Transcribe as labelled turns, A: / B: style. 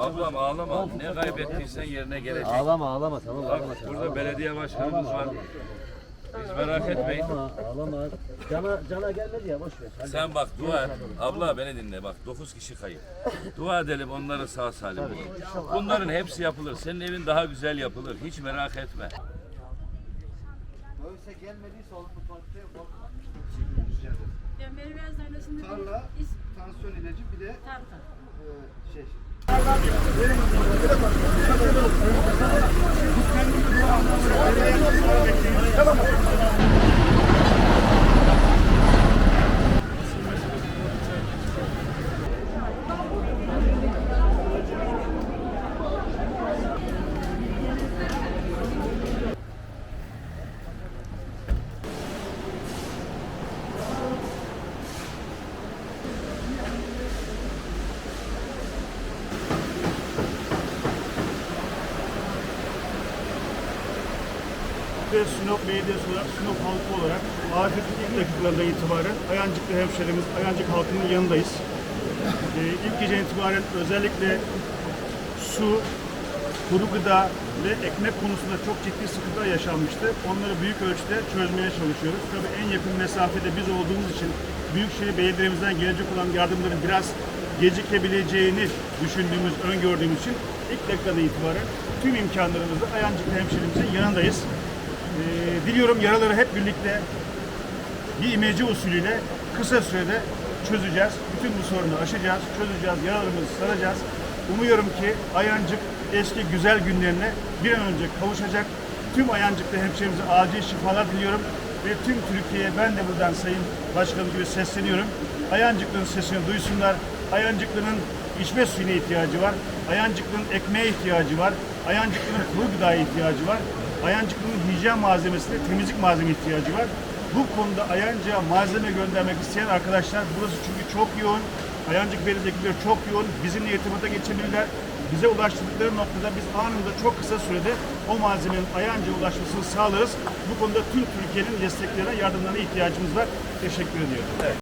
A: Ablam ağlama. Ne kaybettiysen yerine gelecek.
B: Ağlama ağlama tamam
A: Bak
B: ağlama.
A: burada belediye başkanımız var. Hiç merak etmeyin.
B: Ağlama ağlama. Cana, cana gelmedi ya boş ver. Hadi.
A: Sen bak dua et. Abla beni dinle bak. 9 kişi kayıp. Dua edelim onları sağ salim. Bunların hepsi yapılır. Senin evin daha güzel yapılır. Hiç merak etme.
B: Böylese gelmediyse oğlum bu parkta yok.
C: Ya Merve Hastanesi'nde
D: Tarla, tansiyon ilacı bir de
C: tarta.
D: e, şey.
E: Ve Sinop Belediyesi olarak, Sinop halkı olarak afetin ilk dakikalarından itibaren Ayancıklı hemşerimiz, Ayancık halkının yanındayız. Ee, ilk geceden itibaren özellikle su, kuru gıda ve ekmek konusunda çok ciddi sıkıntılar yaşanmıştı. Onları büyük ölçüde çözmeye çalışıyoruz. Tabii en yakın mesafede biz olduğumuz için Büyükşehir Belediye'mizden gelecek olan yardımların biraz gecikebileceğini düşündüğümüz, öngördüğümüz için ilk dakikadan itibaren tüm imkanlarımızla Ayancıklı hemşerimizin yanındayız. Ee, diliyorum yaraları hep birlikte bir imece usulüyle kısa sürede çözeceğiz. Bütün bu sorunu aşacağız, çözeceğiz, yaralarımızı saracağız. Umuyorum ki Ayancık eski güzel günlerine bir an önce kavuşacak. Tüm Ayancıklı hemşehrimize acil şifalar diliyorum. Ve tüm Türkiye'ye ben de buradan Sayın Başkanım gibi sesleniyorum. Ayancıklı'nın sesini duysunlar. Ayancıklı'nın içme suyuna ihtiyacı var. Ayancıklı'nın ekmeğe ihtiyacı var. Ayancıklı'nın kuru gıdaya ihtiyacı var. Ayancıklı'nın hijyen malzemesine, temizlik malzeme ihtiyacı var. Bu konuda Ayancık'a malzeme göndermek isteyen arkadaşlar burası çünkü çok yoğun. Ayancık belediyeleri çok yoğun. Bizimle irtibata geçebilirler. Bize ulaştırdıkları noktada biz anında çok kısa sürede o malzemenin Ayancık'a ulaşmasını sağlarız. Bu konuda tüm Türkiye'nin desteklerine, yardımlarına ihtiyacımız var. Teşekkür ediyorum.